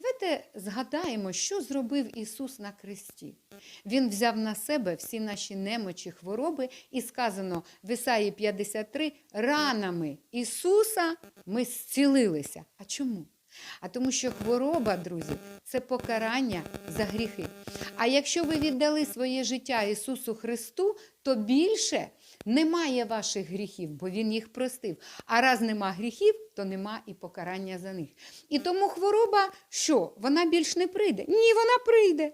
Давайте згадаємо, що зробив Ісус на Христі. Він взяв на себе всі наші немочі, хвороби, і сказано в Ісаї 53 ранами Ісуса ми зцілилися. А чому? А тому що хвороба, друзі, це покарання за гріхи. А якщо ви віддали своє життя Ісусу Христу, то більше немає ваших гріхів, бо Він їх простив. А раз нема гріхів, то нема і покарання за них. І тому хвороба, що? Вона більш не прийде? Ні, вона прийде.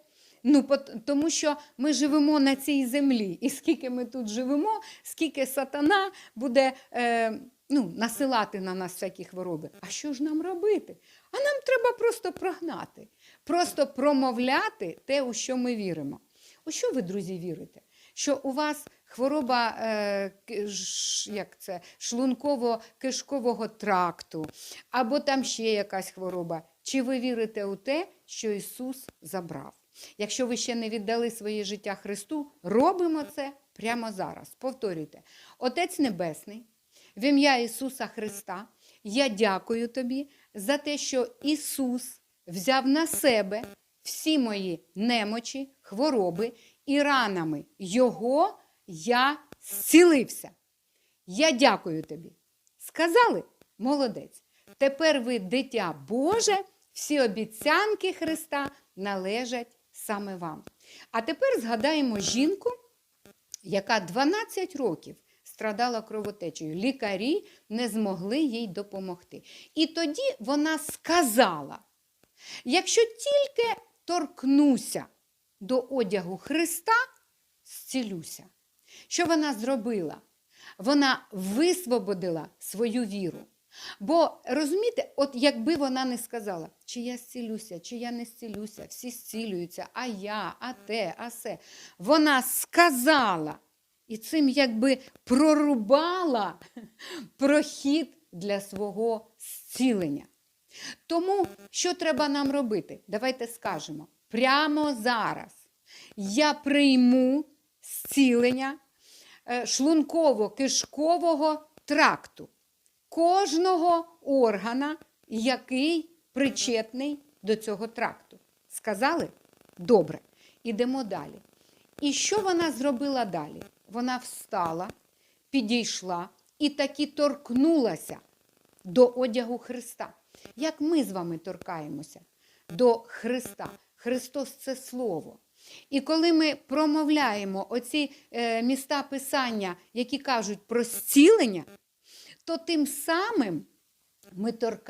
Ну, тому що ми живемо на цій землі, і скільки ми тут живемо, скільки сатана буде е, ну, насилати на нас всякі хвороби. А що ж нам робити? А нам треба просто прогнати, просто промовляти те, у що ми віримо. У що ви, друзі, вірите? Що у вас хвороба е, як це, шлунково-кишкового тракту, або там ще якась хвороба. Чи ви вірите у те, що Ісус забрав? Якщо ви ще не віддали своє життя Христу, робимо це прямо зараз. Повторюйте. Отець Небесний, в ім'я Ісуса Христа, я дякую тобі за те, що Ісус взяв на себе всі мої немочі, хвороби і ранами Його я зцілився. Я дякую тобі. Сказали? Молодець. Тепер ви дитя Боже, всі обіцянки Христа належать саме вам. А тепер згадаємо жінку, яка 12 років страдала кровотечею. Лікарі не змогли їй допомогти. І тоді вона сказала: якщо тільки торкнуся до одягу Христа, зцілюся. Що вона зробила? Вона висвободила свою віру. Бо розумієте, от якби вона не сказала, чи я зцілюся, чи я не зцілюся, всі зцілюються, а я, а те, а се. Вона сказала і цим якби прорубала прохід для свого зцілення. Тому що треба нам робити? Давайте скажемо прямо зараз. Я прийму зцілення е, шлунково-кишкового тракту кожного органа, який причетний до цього тракту. Сказали? Добре. Ідемо далі. І що вона зробила далі? Вона встала, підійшла і таки торкнулася до одягу Христа. Як ми з вами торкаємося до Христа? Христос це Слово. І коли ми промовляємо оці е, міста Писання, які кажуть про зцілення, то тим самим ми торкаємося.